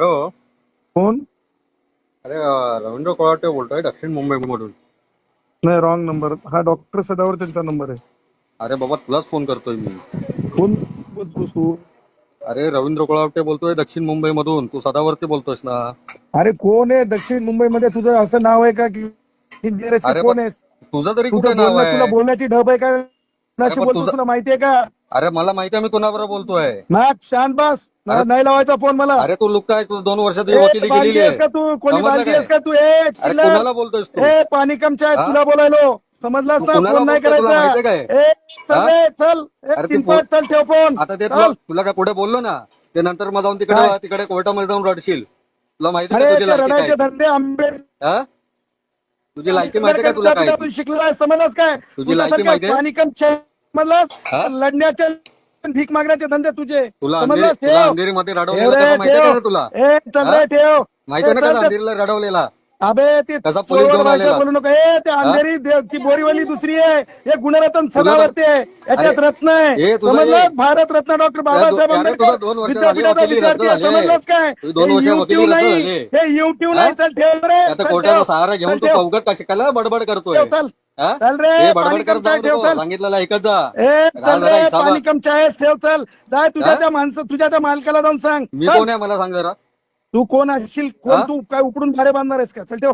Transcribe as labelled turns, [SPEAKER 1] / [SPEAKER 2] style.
[SPEAKER 1] हो
[SPEAKER 2] कोण?
[SPEAKER 1] अरे रवींद्र कोळाटे बोलतोय दक्षिण मुंबईमधून
[SPEAKER 2] नाही रॉंग नंबर हा डॉक्टर सदावर त्यांचा नंबर आहे.
[SPEAKER 1] अरे बाबा तुलाच फोन करतोय मी.
[SPEAKER 2] कोण बोलतोस तू?
[SPEAKER 1] अरे रवींद्र कोळावटे बोलतोय दक्षिण मुंबईमधून तू सदावरती बोलतोयस ना.
[SPEAKER 2] अरे कोण आहे दक्षिण मुंबईमध्ये? तुझं असं नाव आहे का की
[SPEAKER 1] अरे?
[SPEAKER 2] कोण आहेस?
[SPEAKER 1] तुझं तरी कुठे
[SPEAKER 2] तुझं
[SPEAKER 1] नाव
[SPEAKER 2] बोलणं तुला
[SPEAKER 1] आहे
[SPEAKER 2] बोलण्याची ढब आहे का? कुणाशी
[SPEAKER 1] पण
[SPEAKER 2] बोलतो
[SPEAKER 1] तुझं-
[SPEAKER 2] तुला माहितीये का?
[SPEAKER 1] अरे मला माहिती आहे मी कोणाबरोबर बोलतोय.
[SPEAKER 2] नाक शांत बस. ना-
[SPEAKER 1] अरे-
[SPEAKER 2] नाही लावायचा फोन मला.
[SPEAKER 1] अरे तू लुक तू दोन वर्षात
[SPEAKER 2] ए,
[SPEAKER 1] वकिली
[SPEAKER 2] बांधली
[SPEAKER 1] गेलेली
[SPEAKER 2] आहेस
[SPEAKER 1] आहे.
[SPEAKER 2] का तू? कोणी
[SPEAKER 1] समजलं
[SPEAKER 2] बांधली? आहेस का तू? ए
[SPEAKER 1] अरे
[SPEAKER 2] चिल्लर.
[SPEAKER 1] कोणाला बोलतोयस तू?
[SPEAKER 2] ए पाणी कमच्या
[SPEAKER 1] हा?
[SPEAKER 2] तुला बोलायलो. समजलास
[SPEAKER 1] तू
[SPEAKER 2] ना?
[SPEAKER 1] कुणाला
[SPEAKER 2] फोन नाही
[SPEAKER 1] बोलतोय तुला
[SPEAKER 2] करायचा.
[SPEAKER 1] माहितीये काय?
[SPEAKER 2] ए चल
[SPEAKER 1] हा?
[SPEAKER 2] रे चल.
[SPEAKER 1] अरे तू
[SPEAKER 2] तीन पाच चल ठेव फोन.
[SPEAKER 1] आता ते
[SPEAKER 2] चल.
[SPEAKER 1] तुला तुला काय पुढे बोललो ना ते नंतर मग जाऊन तिकडे
[SPEAKER 2] काय?
[SPEAKER 1] तिकडे कोर्टामध्ये जाऊन रडशील. तुला माहिती
[SPEAKER 2] अरे
[SPEAKER 1] आहे तुझी
[SPEAKER 2] ते
[SPEAKER 1] लायकी
[SPEAKER 2] रडायचे
[SPEAKER 1] काय?
[SPEAKER 2] धंदे आंबेडकर
[SPEAKER 1] हा? तुझी लायकी माहिती आहे का तुला काय
[SPEAKER 2] आपण शिकलोय समजलास काय?
[SPEAKER 1] तुझी लायकी माहितीये?
[SPEAKER 2] पाणी कम समजलास
[SPEAKER 1] हा?
[SPEAKER 2] लढण्याचे भीक मागण्याचे धंदे तुझे.
[SPEAKER 1] तुला अंधेरीमध्ये रडवलेलं माहिती आहे. का तुला?
[SPEAKER 2] ठेव.
[SPEAKER 1] माहिती आहे ना
[SPEAKER 2] चल,
[SPEAKER 1] अंधेरीला रडवलेला?
[SPEAKER 2] अबे ते
[SPEAKER 1] कसा पोलीस
[SPEAKER 2] चोर
[SPEAKER 1] घेऊन
[SPEAKER 2] भाषा
[SPEAKER 1] आलेला?
[SPEAKER 2] बोलू नको ए ते अंधेरी ती बोरीवली दुसरी आहे हे गुणरत्न सदावरती आहे याच्यात
[SPEAKER 1] अरे,
[SPEAKER 2] रत्न आहे
[SPEAKER 1] हे तुझं
[SPEAKER 2] समजलं भारत रत्न डॉक्टर बाबासाहेब आंबेडकर
[SPEAKER 1] दोन वर्ष झाली
[SPEAKER 2] विद्यापीठाचा
[SPEAKER 1] वकिली
[SPEAKER 2] विद्यार्थी आहे
[SPEAKER 1] झाली.
[SPEAKER 2] समजलंस काय
[SPEAKER 1] तुझी दोन
[SPEAKER 2] हे
[SPEAKER 1] वर्ष
[SPEAKER 2] युट्यूब नाही
[SPEAKER 1] झाली.
[SPEAKER 2] हे युट्यूब
[SPEAKER 1] हा?
[SPEAKER 2] नाही चल ठेव रे
[SPEAKER 1] आता
[SPEAKER 2] चल,
[SPEAKER 1] कोर्टाचा
[SPEAKER 2] ठेव.
[SPEAKER 1] सहारा घेऊन
[SPEAKER 2] चल,
[SPEAKER 1] तू
[SPEAKER 2] ठेव.
[SPEAKER 1] अवघड कशाला बडबड करतोय
[SPEAKER 2] ठेव, चल.
[SPEAKER 1] हा?
[SPEAKER 2] चल रे,
[SPEAKER 1] हे
[SPEAKER 2] पाणी
[SPEAKER 1] बडबड करत
[SPEAKER 2] ठेव,
[SPEAKER 1] नको
[SPEAKER 2] चल.
[SPEAKER 1] सांगितलेलं ऐकत जा
[SPEAKER 2] ए
[SPEAKER 1] राहा
[SPEAKER 2] चल
[SPEAKER 1] जरा
[SPEAKER 2] रे. पाणी कम ठेव चल जाय तुझ्या
[SPEAKER 1] हा?
[SPEAKER 2] त्या माणसं तुझ्या त्या मालकाला जाऊन सांग
[SPEAKER 1] मी
[SPEAKER 2] चल.
[SPEAKER 1] कोण आहे मला सांग जरा
[SPEAKER 2] तू कोण असशील कोण? तू काय उपडून भारे बांधणार आहेस का चल ठेव